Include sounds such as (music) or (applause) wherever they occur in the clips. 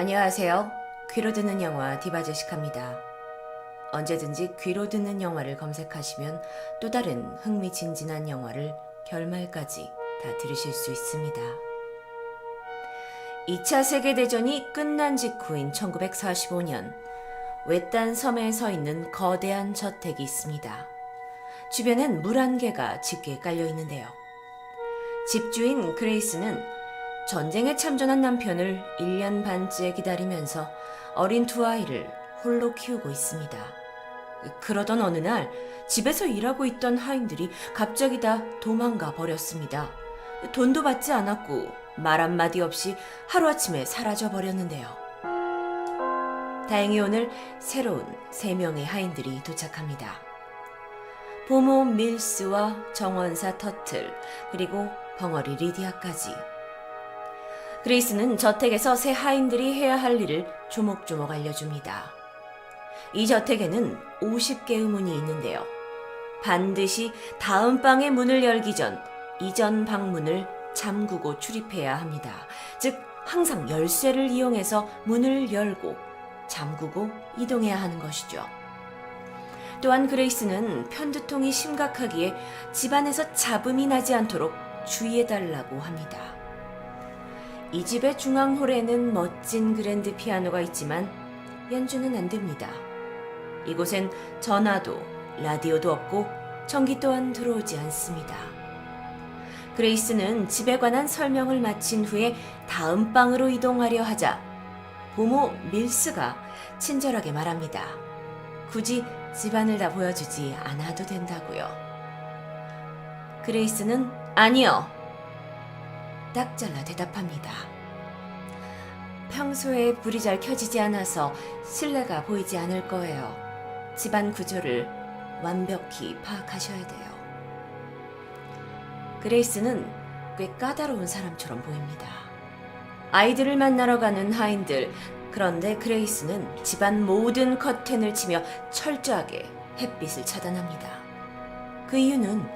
안녕하세요. 귀로 듣는 영화 디바제식합니다. 언제든지 귀로 듣는 영화를 검색하시면 또 다른 흥미진진한 영화를 결말까지 다 들으실 수 있습니다. 2차 세계대전이 끝난 직후인 1945년, 외딴 섬에 서 있는 거대한 저택이 있습니다. 주변엔 물 한 개가 짙게 깔려 있는데요. 집주인 그레이스는 전쟁에 참전한 남편을 1년 반째 기다리면서 어린 두 아이를 홀로 키우고 있습니다. 그러던 어느 날 집에서 일하고 있던 하인들이 갑자기 다 도망가 버렸습니다. 돈도 받지 않았고 말 한마디 없이 하루아침에 사라져 버렸는데요. 다행히 오늘 새로운 세 명의 하인들이 도착합니다. 보모 밀스와 정원사 터틀, 그리고 벙어리 리디아까지. 그레이스는 저택에서 새 하인들이 해야 할 일을 조목조목 알려줍니다. 이 저택에는 50개의 문이 있는데요. 반드시 다음 방의 문을 열기 전 이전 방문을 잠그고 출입해야 합니다. 즉, 항상 열쇠를 이용해서 문을 열고 잠그고 이동해야 하는 것이죠. 또한 그레이스는 편두통이 심각하기에 집안에서 잡음이 나지 않도록 주의해달라고 합니다. 이 집의 중앙홀에는 멋진 그랜드 피아노가 있지만 연주는 안 됩니다. 이곳엔 전화도 라디오도 없고 전기 또한 들어오지 않습니다. 그레이스는 집에 관한 설명을 마친 후에 다음 방으로 이동하려 하자 부모 밀스가 친절하게 말합니다. 굳이 집안을 다 보여주지 않아도 된다고요. 그레이스는 아니요. 딱 잘라 대답합니다. 평소에 불이 잘 켜지지 않아서 실내가 보이지 않을 거예요. 집안 구조를 완벽히 파악하셔야 돼요. 그레이스는 꽤 까다로운 사람처럼 보입니다. 아이들을 만나러 가는 하인들, 그런데 그레이스는 집안 모든 커튼을 치며 철저하게 햇빛을 차단합니다. 그 이유는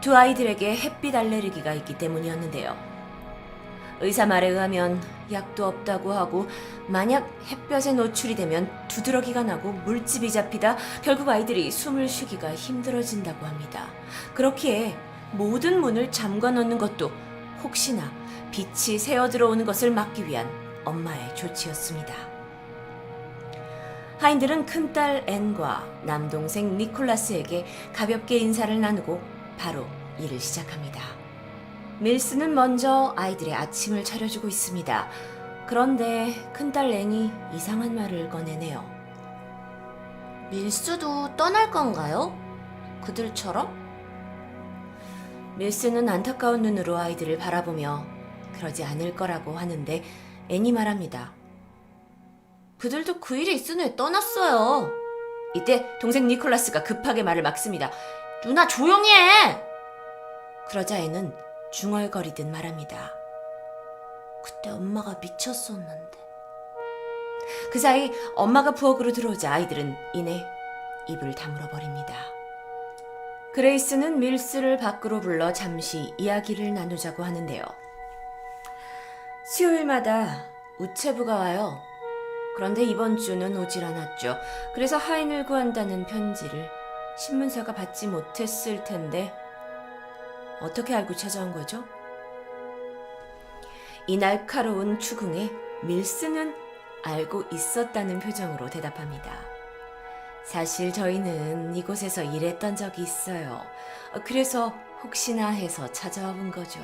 두 아이들에게 햇빛 알레르기가 있기 때문이었는데요. 의사 말에 의하면 약도 없다고 하고 만약 햇볕에 노출이 되면 두드러기가 나고 물집이 잡히다 결국 아이들이 숨을 쉬기가 힘들어진다고 합니다. 그렇기에 모든 문을 잠궈 놓는 것도 혹시나 빛이 새어 들어오는 것을 막기 위한 엄마의 조치였습니다. 하인들은 큰딸 앤과 남동생 니콜라스에게 가볍게 인사를 나누고 바로 일을 시작합니다. 밀스는 먼저 아이들의 아침을 차려주고 있습니다. 그런데 큰딸 앤이 이상한 말을 꺼내네요. 밀수도 떠날 건가요? 그들처럼? 밀스는 안타까운 눈으로 아이들을 바라보며 그러지 않을 거라고 하는데 앤이 말합니다. 그들도 그 일이 있은 후에 떠났어요. 이때 동생 니콜라스가 급하게 말을 막습니다. 누나 조용히 해! 그러자 앤은 중얼거리듯 말합니다. 그때 엄마가 미쳤었는데. 그 사이 엄마가 부엌으로 들어오자 아이들은 이내 입을 다물어 버립니다. 그레이스는 밀스를 밖으로 불러 잠시 이야기를 나누자고 하는데요. 수요일마다 우체부가 와요. 그런데 이번 주는 오질 않았죠. 그래서 하인을 구한다는 편지를 신문사가 받지 못했을 텐데 어떻게 알고 찾아온 거죠? 이 날카로운 추궁에 밀스는 알고 있었다는 표정으로 대답합니다. 사실 저희는 이곳에서 일했던 적이 있어요. 어, 그래서 혹시나 해서 찾아와 본 거죠.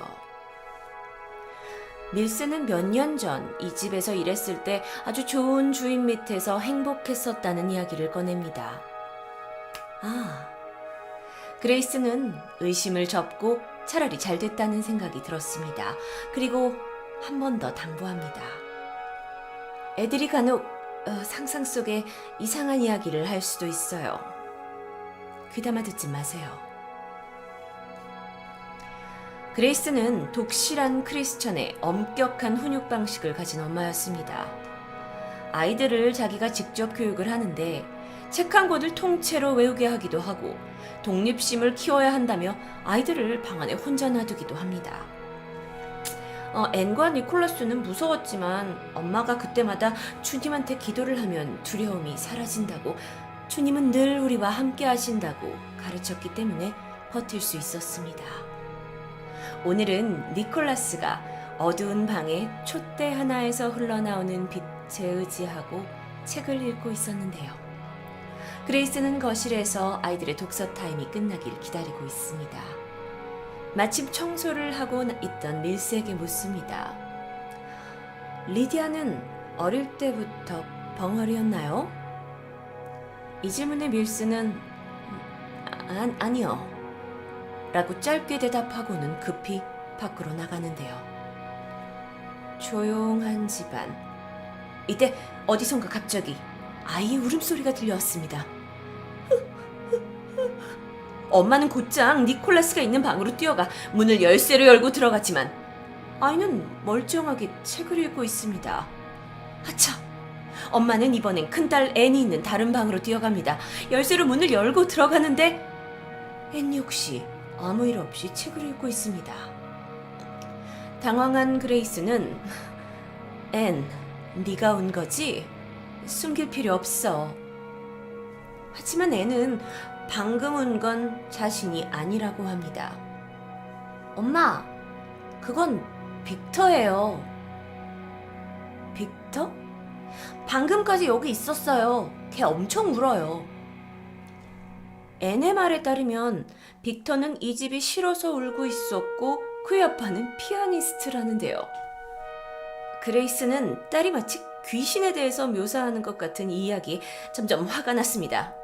밀스는 몇 년 전 이 집에서 일했을 때 아주 좋은 주인 밑에서 행복했었다는 이야기를 꺼냅니다. 아, 그레이스는 의심을 접고 차라리 잘 됐다는 생각이 들었습니다. 그리고 한 번 더 당부합니다. 애들이 간혹 어, 상상 속에 이상한 이야기를 할 수도 있어요. 귀담아 듣지 마세요. 그레이스는 독실한 크리스천의 엄격한 훈육 방식을 가진 엄마였습니다. 아이들을 자기가 직접 교육을 하는데 책 한 권을 통째로 외우게 하기도 하고 독립심을 키워야 한다며 아이들을 방 안에 혼자 놔두기도 합니다. 어, 앤과 니콜라스는 무서웠지만 엄마가 그때마다 주님한테 기도를 하면 두려움이 사라진다고 주님은 늘 우리와 함께 하신다고 가르쳤기 때문에 버틸 수 있었습니다. 오늘은 니콜라스가 어두운 방에 촛대 하나에서 흘러나오는 빛에 의지하고 책을 읽고 있었는데요. 그레이스는 거실에서 아이들의 독서 타임이 끝나길 기다리고 있습니다. 마침 청소를 하고 있던 밀스에게 묻습니다. 리디아는 어릴 때부터 벙어리였나요? 이 질문에 밀스는 아, 아니요. 라고 짧게 대답하고는 급히 밖으로 나가는데요. 조용한 집안. 이때 어디선가 갑자기 아이의 울음소리가 들려왔습니다. 엄마는 곧장 니콜라스가 있는 방으로 뛰어가 문을 열쇠로 열고 들어갔지만 아이는 멀쩡하게 책을 읽고 있습니다. 아차! 엄마는 이번엔 큰딸 앤이 있는 다른 방으로 뛰어갑니다. 열쇠로 문을 열고 들어가는데 앤 역시 아무 일 없이 책을 읽고 있습니다. 당황한 그레이스는 앤, 네가 온 거지? 숨길 필요 없어. 하지만 앤은 방금 온 건 자신이 아니라고 합니다. 엄마, 그건 빅터예요. 빅터? 방금까지 여기 있었어요. 걔 엄청 울어요. 앤의 말에 따르면 빅터는 이 집이 싫어서 울고 있었고 그의 아빠는 피아니스트라는데요. 그레이스는 딸이 마치 귀신에 대해서 묘사하는 것 같은 이 이야기 점점 화가 났습니다.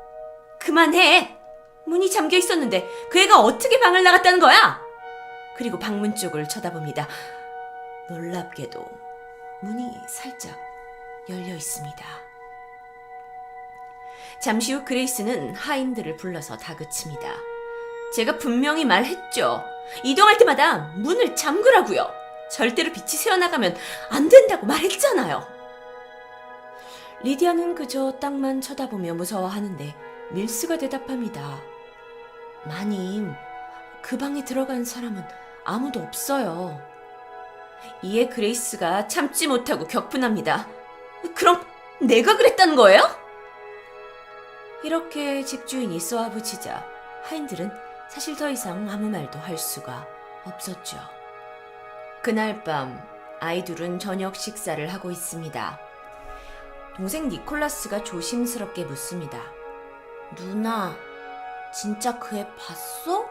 그만해! 문이 잠겨 있었는데 그 애가 어떻게 방을 나갔다는 거야? 그리고 방문 쪽을 쳐다봅니다. 놀랍게도 문이 살짝 열려 있습니다. 잠시 후 그레이스는 하인들을 불러서 다그칩니다. 제가 분명히 말했죠. 이동할 때마다 문을 잠그라고요. 절대로 빛이 새어나가면 안 된다고 말했잖아요. 리디아는 그저 땅만 쳐다보며 무서워하는데 밀스가 대답합니다. 마님, 그 방에 들어간 사람은 아무도 없어요. 이에 그레이스가 참지 못하고 격분합니다. 그럼 내가 그랬다는 거예요? 이렇게 집주인이 쏘아붙이자 하인들은 사실 더 이상 아무 말도 할 수가 없었죠. 그날 밤 아이들은 저녁 식사를 하고 있습니다. 동생 니콜라스가 조심스럽게 묻습니다. 누나, 진짜 그 애 봤어?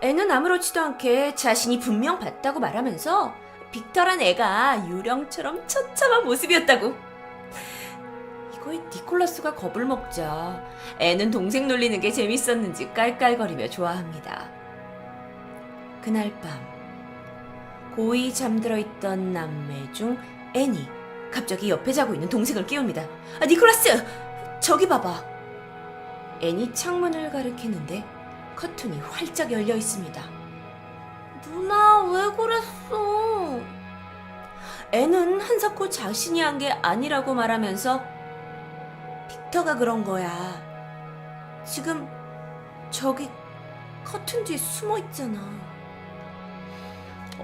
애는 아무렇지도 않게 자신이 분명 봤다고 말하면서 빅터란 애가 유령처럼 처참한 모습이었다고. 이거에 니콜라스가 겁을 먹자 애는 동생 놀리는 게 재밌었는지 깔깔거리며 좋아합니다. 그날 밤 고이 잠들어 있던 남매 중 애니 갑자기 옆에 자고 있는 동생을 깨웁니다. 아 니콜라스 저기 봐봐. 애니 창문을 가리키는데 커튼이 활짝 열려 있습니다. 누나 왜 그랬어? 애는 한사코 자신이 한 게 아니라고 말하면서 빅터가 그런 거야. 지금 저기 커튼 뒤에 숨어 있잖아.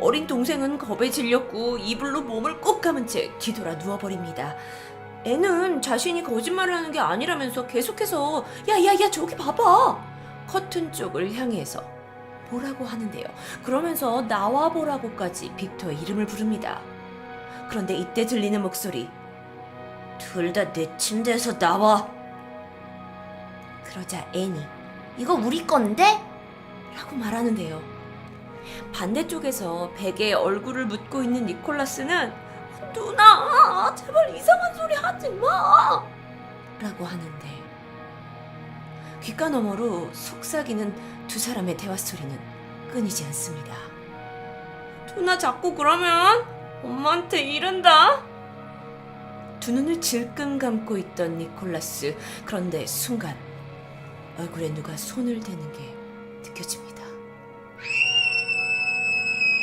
어린 동생은 겁에 질렸고 이불로 몸을 꼭 감은 채 뒤돌아 누워버립니다. 애는 자신이 거짓말을 하는 게 아니라면서 계속해서 야야야 저기 봐봐 커튼 쪽을 향해서 보라고 하는데요. 그러면서 나와 보라고까지 빅터의 이름을 부릅니다. 그런데 이때 들리는 목소리 둘 다 내 침대에서 나와 그러자 애니 이거 우리 건데? 라고 말하는데요. 반대쪽에서 베개에 얼굴을 묻고 있는 니콜라스는 누나 제발 이상한 소리 하지 마 라고 하는데 귓가 너머로 속삭이는 두 사람의 대화 소리는 끊이지 않습니다. 누나 자꾸 그러면 엄마한테 이른다. 두 눈을 질끈 감고 있던 니콜라스 그런데 순간 얼굴에 누가 손을 대는 게 느껴집니다.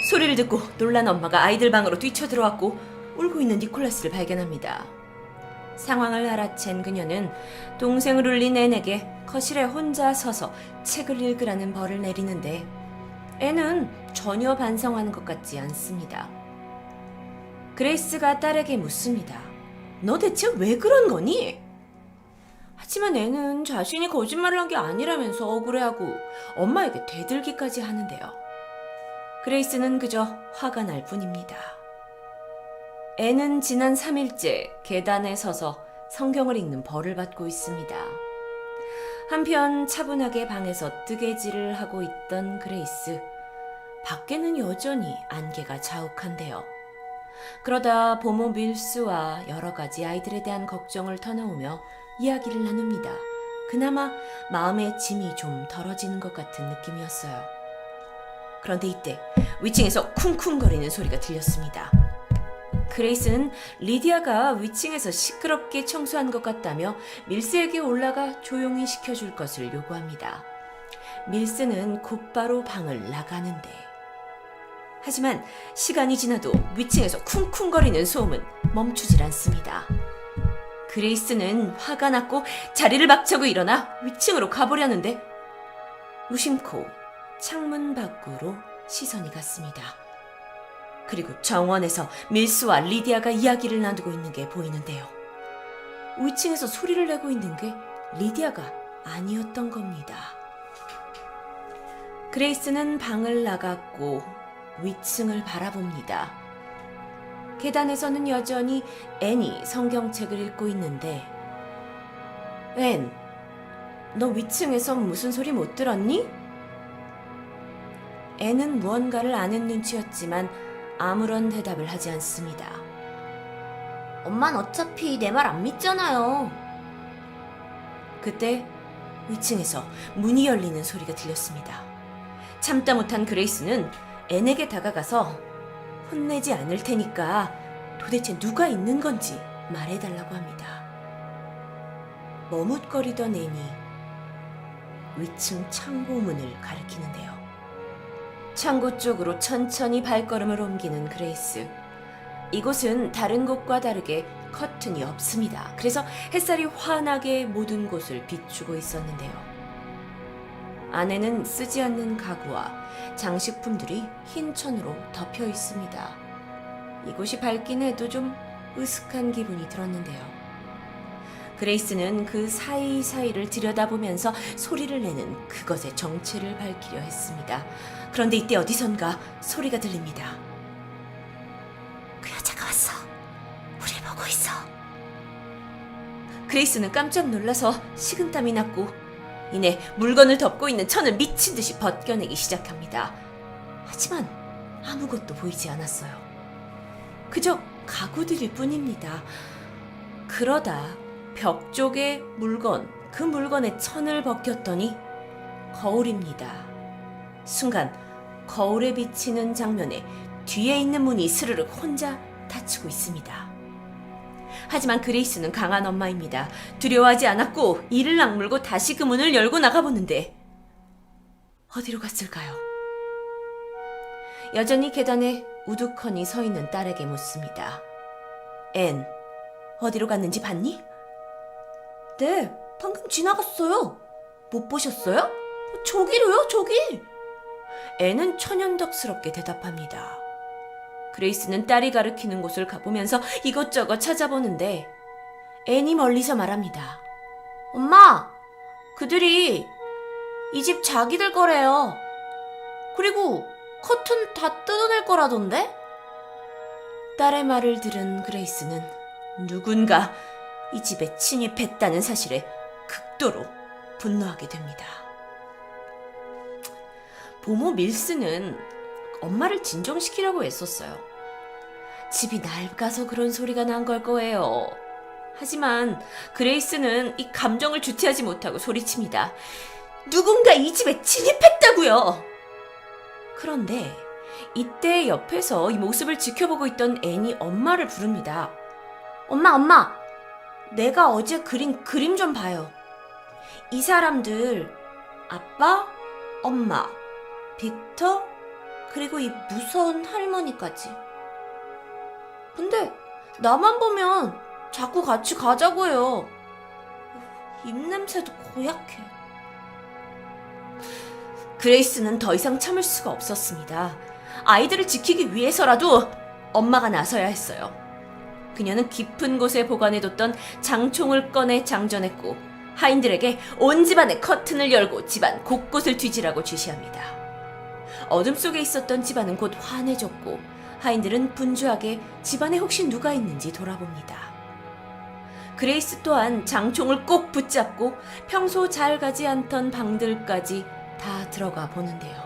소리를 듣고 놀란 엄마가 아이들 방으로 뛰쳐 들어왔고 울고 있는 니콜라스를 발견합니다. 상황을 알아챈 그녀는 동생을 울린 앤에게 거실에 혼자 서서 책을 읽으라는 벌을 내리는데 애는 전혀 반성하는 것 같지 않습니다. 그레이스가 딸에게 묻습니다. 너 대체 왜 그런 거니? 하지만 애는 자신이 거짓말을 한 게 아니라면서 억울해하고 엄마에게 대들기까지 하는데요. 그레이스는 그저 화가 날 뿐입니다. 애는 지난 3일째 계단에 서서 성경을 읽는 벌을 받고 있습니다. 한편 차분하게 방에서 뜨개질을 하고 있던 그레이스. 밖에는 여전히 안개가 자욱한데요. 그러다 보모 밀스와 여러 가지 아이들에 대한 걱정을 터놓으며 이야기를 나눕니다. 그나마 마음의 짐이 좀 덜어지는 것 같은 느낌이었어요. 그런데 이때 위층에서 쿵쿵거리는 소리가 들렸습니다. 그레이스는 리디아가 위층에서 시끄럽게 청소한 것 같다며 밀스에게 올라가 조용히 시켜줄 것을 요구합니다. 밀스는 곧바로 방을 나가는데 하지만 시간이 지나도 위층에서 쿵쿵거리는 소음은 멈추질 않습니다. 그레이스는 화가 났고 자리를 박차고 일어나 위층으로 가보려는데 무심코 창문 밖으로 시선이 갔습니다. 그리고 정원에서 밀스와 리디아가 이야기를 나누고 있는 게 보이는데요. 위층에서 소리를 내고 있는 게 리디아가 아니었던 겁니다. 그레이스는 방을 나갔고 위층을 바라봅니다. 계단에서는 여전히 앤이 성경책을 읽고 있는데 앤, 너 위층에서 무슨 소리 못 들었니? 앤은 무언가를 아는 눈치였지만 아무런 대답을 하지 않습니다. 엄만 어차피 내 말 안 믿잖아요. 그때 위층에서 문이 열리는 소리가 들렸습니다. 참다 못한 그레이스는 앤에게 다가가서 혼내지 않을 테니까 도대체 누가 있는 건지 말해달라고 합니다. 머뭇거리던 앤이 위층 창고 문을 가리키는데요. 창고 쪽으로 천천히 발걸음을 옮기는 그레이스. 이곳은 다른 곳과 다르게 커튼이 없습니다. 그래서 햇살이 환하게 모든 곳을 비추고 있었는데요. 안에는 쓰지 않는 가구와 장식품들이 흰 천으로 덮여 있습니다. 이곳이 밝긴 해도 좀 으슥한 기분이 들었는데요. 그레이스는 그 사이사이를 들여다보면서 소리를 내는 그것의 정체를 밝히려 했습니다. 그런데 이때 어디선가 소리가 들립니다. 그 여자가 왔어. 우리 보고 있어. 그레이스는 깜짝 놀라서 식은땀이 났고 이내 물건을 덮고 있는 천을 미친 듯이 벗겨내기 시작합니다. 하지만 아무것도 보이지 않았어요. 그저 가구들일 뿐입니다. 그러다 벽 쪽의 물건, 그 물건의 천을 벗겼더니 거울입니다. 순간 거울에 비치는 장면에 뒤에 있는 문이 스르륵 혼자 닫히고 있습니다. 하지만 그레이스는 강한 엄마입니다. 두려워하지 않았고 이를 악물고 다시 그 문을 열고 나가보는데 어디로 갔을까요? 여전히 계단에 우두커니 서 있는 딸에게 묻습니다. 앤, 어디로 갔는지 봤니? 네, 방금 지나갔어요. 못 보셨어요? 저기로요, 저기. 앤은 천연덕스럽게 대답합니다. 그레이스는 딸이 가리키는 곳을 가보면서 이것저것 찾아보는데 앤이 멀리서 말합니다. 엄마, 그들이 이 집 자기들 거래요. 그리고 커튼 다 뜯어낼 거라던데? 딸의 말을 들은 그레이스는 누군가 이 집에 침입했다는 사실에 극도로 분노하게 됩니다. 보모 밀스는 엄마를 진정시키려고 애썼어요. 집이 낡아서 그런 소리가 난 걸 거예요. 하지만 그레이스는 이 감정을 주체하지 못하고 소리칩니다. 누군가 이 집에 침입했다고요. 그런데 이때 옆에서 이 모습을 지켜보고 있던 앤이 엄마를 부릅니다. 엄마, 엄마, 내가 어제 그린 그림 좀 봐요. 이 사람들 아빠, 엄마, 빅터, 그리고 이 무서운 할머니까지. 근데 나만 보면 자꾸 같이 가자고 해요. 입냄새도 고약해. 그레이스는 더 이상 참을 수가 없었습니다. 아이들을 지키기 위해서라도 엄마가 나서야 했어요. 그녀는 깊은 곳에 보관해뒀던 장총을 꺼내 장전했고 하인들에게 온 집안의 커튼을 열고 집안 곳곳을 뒤지라고 지시합니다. 어둠 속에 있었던 집안은 곧 환해졌고 하인들은 분주하게 집안에 혹시 누가 있는지 돌아봅니다. 그레이스 또한 장총을 꼭 붙잡고 평소 잘 가지 않던 방들까지 다 들어가 보는데요.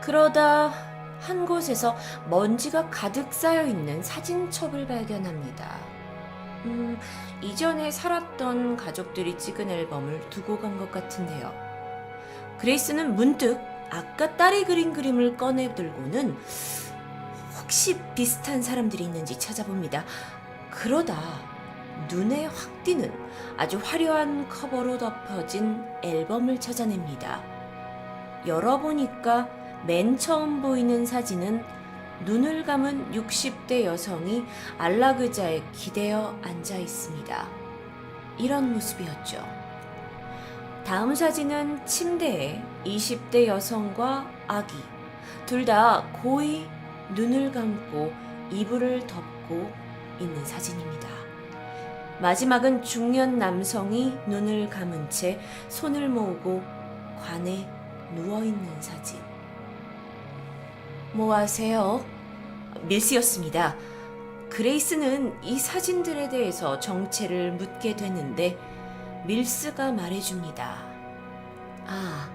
그러다 한 곳에서 먼지가 가득 쌓여 있는 사진첩을 발견합니다. 음, 이전에 살았던 가족들이 찍은 앨범을 두고 간 것 같은데요. 그레이스는 문득 아까 딸이 그린 그림을 꺼내 들고는 혹시 비슷한 사람들이 있는지 찾아봅니다. 그러다 눈에 확 띄는 아주 화려한 커버로 덮여진 앨범을 찾아냅니다. 열어보니까 맨 처음 보이는 사진은 눈을 감은 60대 여성이 안락의자에 기대어 앉아 있습니다. 이런 모습이었죠. 다음 사진은 침대에 20대 여성과 아기, 둘 다 고이 눈을 감고 이불을 덮고 있는 사진입니다. 마지막은 중년 남성이 눈을 감은 채 손을 모으고 관에 누워 있는 사진. 뭐 하세요? 밀스였습니다. 그레이스는 이 사진들에 대해서 정체를 묻게 되는데 밀스가 말해줍니다. 아,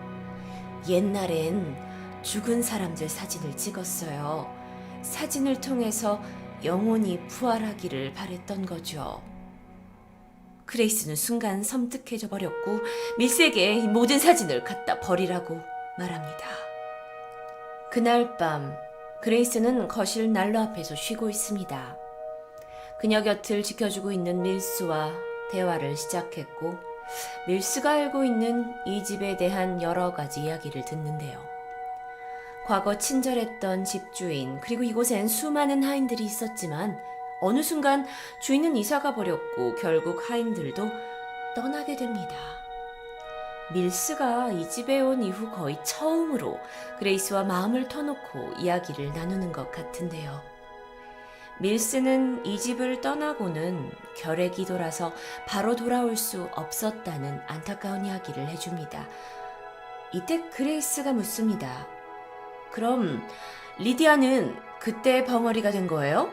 옛날엔 죽은 사람들 사진을 찍었어요. 사진을 통해서 영혼이 부활하기를 바랬던 거죠. 그레이스는 순간 섬뜩해져 버렸고 밀스에게 이 모든 사진을 갖다 버리라고 말합니다. 그날 밤 그레이스는 거실 난로 앞에서 쉬고 있습니다. 그녀 곁을 지켜주고 있는 밀스와 대화를 시작했고 밀스가 알고 있는 이 집에 대한 여러 가지 이야기를 듣는데요. 과거 친절했던 집주인 그리고 이곳엔 수많은 하인들이 있었지만 어느 순간 주인은 이사가 버렸고 결국 하인들도 떠나게 됩니다. 밀스가 이 집에 온 이후 거의 처음으로 그레이스와 마음을 터놓고 이야기를 나누는 것 같은데요. 밀스는 이 집을 떠나고는 결핵이 돌아서 바로 돌아올 수 없었다는 안타까운 이야기를 해줍니다. 이때 그레이스가 묻습니다. 그럼 리디아는 그때 벙어리가 된 거예요?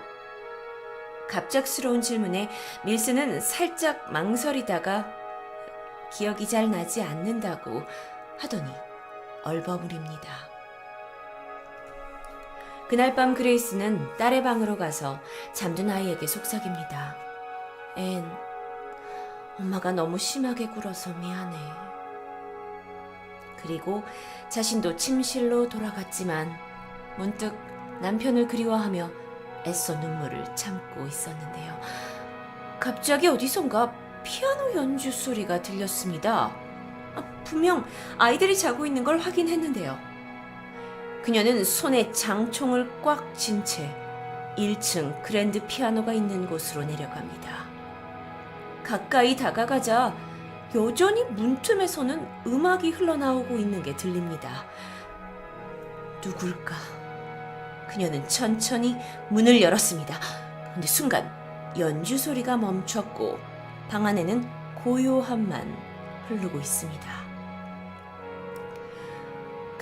갑작스러운 질문에 밀스는 살짝 망설이다가 기억이 잘 나지 않는다고 하더니 얼버무립니다. 그날 밤 그레이스는 딸의 방으로 가서 잠든 아이에게 속삭입니다. 앤, 엄마가 너무 심하게 굴어서 미안해. 그리고 자신도 침실로 돌아갔지만 문득 남편을 그리워하며 애써 눈물을 참고 있었는데요. 갑자기 어디선가 피아노 연주 소리가 들렸습니다. 아, 분명 아이들이 자고 있는 걸 확인했는데요. 그녀는 손에 장총을 꽉 쥔 채 1층 그랜드 피아노가 있는 곳으로 내려갑니다. 가까이 다가가자 여전히 문틈에서는 음악이 흘러나오고 있는 게 들립니다. 누굴까? 그녀는 천천히 문을 열었습니다. 근데 순간 연주 소리가 멈췄고 방 안에는 고요함만 흐르고 있습니다.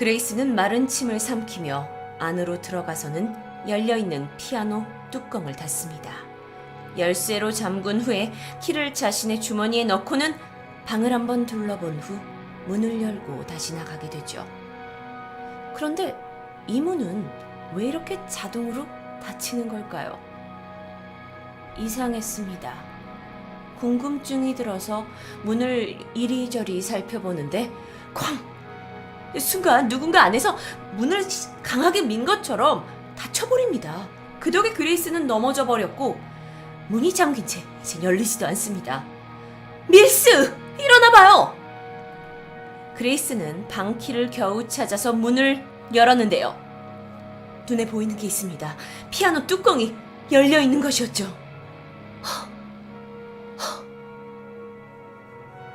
그레이스는 마른 침을 삼키며 안으로 들어가서는 열려있는 피아노 뚜껑을 닫습니다. 열쇠로 잠근 후에 키를 자신의 주머니에 넣고는 방을 한번 둘러본 후 문을 열고 다시 나가게 되죠. 그런데 이 문은 왜 이렇게 자동으로 닫히는 걸까요? 이상했습니다. 궁금증이 들어서 문을 이리저리 살펴보는데 쾅! 순간 누군가 안에서 문을 강하게 민 것처럼 닫혀버립니다. 그 덕에 그레이스는 넘어져 버렸고 문이 잠긴 채 이제 열리지도 않습니다. 밀스! 일어나봐요! 그레이스는 방키를 겨우 찾아서 문을 열었는데요. 눈에 보이는 게 있습니다. 피아노 뚜껑이 열려 있는 것이었죠.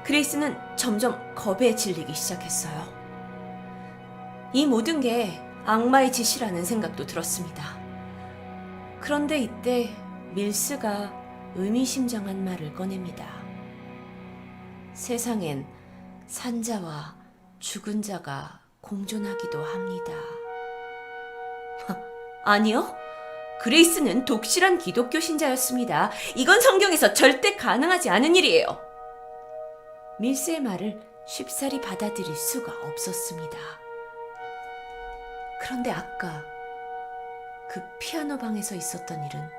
그레이스는 점점 겁에 질리기 시작했어요. 이 모든 게 악마의 짓이라는 생각도 들었습니다. 그런데 이때 밀스가 의미심장한 말을 꺼냅니다. 세상엔 산자와 죽은 자가 공존하기도 합니다. (laughs) 아니요. 그레이스는 독실한 기독교 신자였습니다. 이건 성경에서 절대 가능하지 않은 일이에요. 밀스의 말을 쉽사리 받아들일 수가 없었습니다. 그런데 아까 그 피아노 방에서 있었던 일은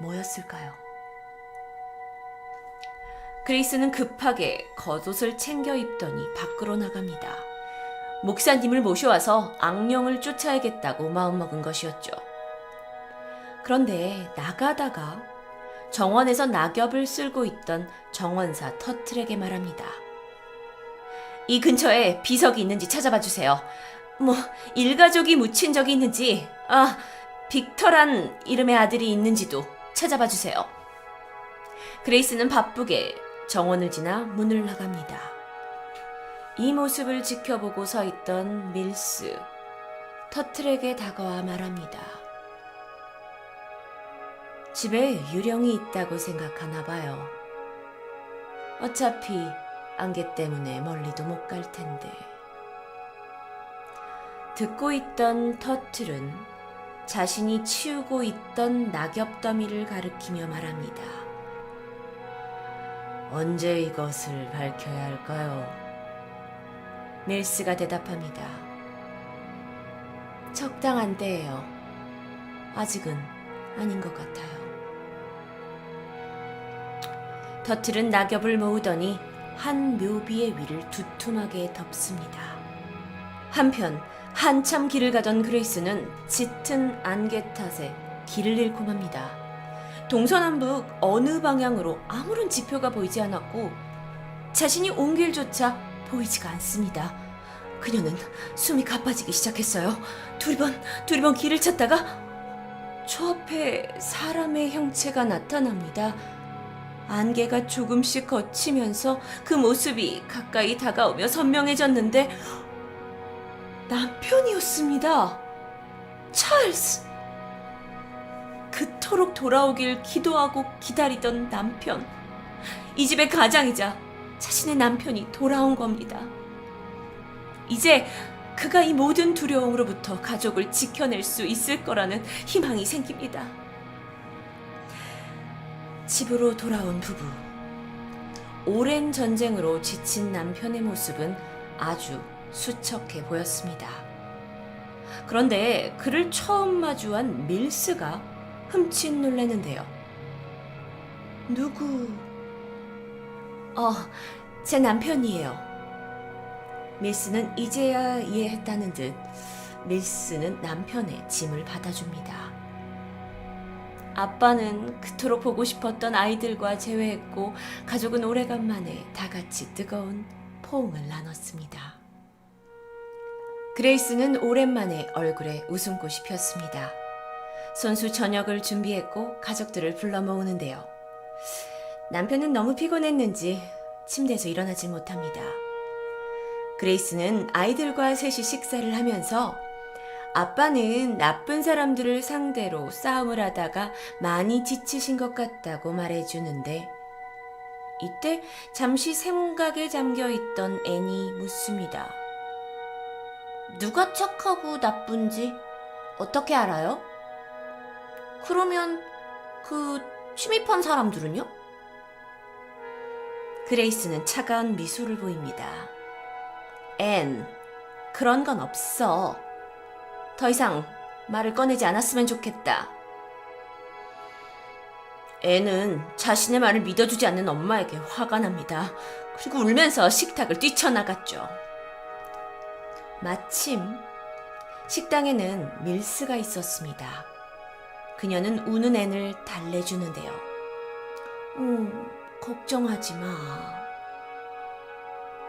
뭐였을까요? 그레이스는 급하게 겉옷을 챙겨 입더니 밖으로 나갑니다. 목사님을 모셔와서 악령을 쫓아야겠다고 마음먹은 것이었죠. 그런데 나가다가 정원에서 낙엽을 쓸고 있던 정원사 터틀에게 말합니다. 이 근처에 비석이 있는지 찾아봐 주세요. 뭐 일가족이 묻힌 적이 있는지, 아 빅터란 이름의 아들이 있는지도 찾아봐 주세요. 그레이스는 바쁘게 정원을 지나 문을 나갑니다. 이 모습을 지켜보고 서 있던 밀스 터틀에게 다가와 말합니다. 집에 유령이 있다고 생각하나 봐요. 어차피 안개 때문에 멀리도 못 갈 텐데. 듣고 있던 터틀은 자신이 치우고 있던 낙엽 더미를 가리키며 말합니다. 언제 이것을 밝혀야 할까요? 밀스가 대답합니다. 적당한 때예요. 아직은 아닌 것 같아요. 터틀은 낙엽을 모으더니 한 묘비의 위를 두툼하게 덮습니다. 한편 한참 길을 가던 그레이스는 짙은 안개 탓에 길을 잃고 맙니다. 동서남북 어느 방향으로 아무런 지표가 보이지 않았고 자신이 온 길조차 보이지가 않습니다. 그녀는 숨이 가빠지기 시작했어요. 두리번 두리번 길을 찾다가 저 앞에 사람의 형체가 나타납니다. 안개가 조금씩 걷히면서 그 모습이 가까이 다가오며 선명해졌는데 남편이었습니다. 찰스! 그토록 돌아오길 기도하고 기다리던 남편. 이 집의 가장이자 자신의 남편이 돌아온 겁니다. 이제 그가 이 모든 두려움으로부터 가족을 지켜낼 수 있을 거라는 희망이 생깁니다. 집으로 돌아온 부부. 오랜 전쟁으로 지친 남편의 모습은 아주 수척해 보였습니다. 그런데 그를 처음 마주한 밀스가 흠칫 놀라는데요. 누구? 어, 제 남편이에요. 밀스는 이제야 이해했다는 듯 밀스는 남편의 짐을 받아줍니다. 아빠는 그토록 보고 싶었던 아이들과 재회했고 가족은 오래간만에 다 같이 뜨거운 포옹을 나눴습니다. 그레이스는 오랜만에 얼굴에 웃음꽃이 피었습니다. 손수 저녁을 준비했고 가족들을 불러 모으는데요. 남편은 너무 피곤했는지 침대에서 일어나질 못합니다. 그레이스는 아이들과 셋이 식사를 하면서 아빠는 나쁜 사람들을 상대로 싸움을 하다가 많이 지치신 것 같다고 말해주는데 이때 잠시 생각에 잠겨 있던 애니 묻습니다. 누가 착하고 나쁜지 어떻게 알아요? 그러면 그 침입한 사람들은요? 그레이스는 차가운 미소를 보입니다. 앤, 그런 건 없어. 더 이상 말을 꺼내지 않았으면 좋겠다. 애는 자신의 말을 믿어주지 않는 엄마에게 화가 납니다. 그리고 울면서 식탁을 뛰쳐나갔죠. 마침 식당에는 밀스가 있었습니다. 그녀는 우는 앤을 달래주는데요. 음, 걱정하지 마.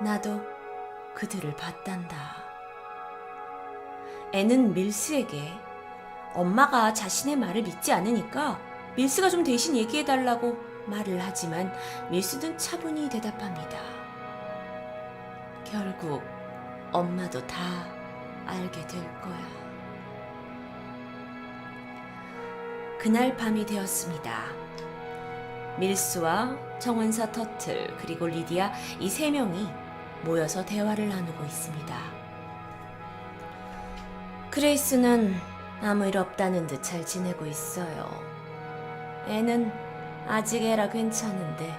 나도 그들을 봤단다. 애는 밀스에게 엄마가 자신의 말을 믿지 않으니까 밀스가 좀 대신 얘기해달라고 말을 하지만 밀스는 차분히 대답합니다. 결국 엄마도 다 알게 될 거야. 그날 밤이 되었습니다. 밀스와 정원사 터틀 그리고 리디아 이 세 명이 모여서 대화를 나누고 있습니다. 그레이스는 아무 일 없다는 듯 잘 지내고 있어요. 애는 아직 애라 괜찮은데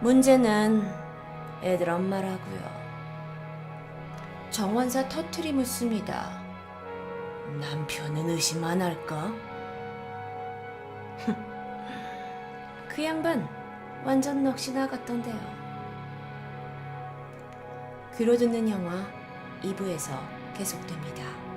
문제는 애들 엄마라고요. 정원사 터틀이 묻습니다. 남편은 의심 안 할까? (laughs) 그 양반 완전 넋이 나갔던데요. 귀로 듣는 영화 2부에서 계속됩니다.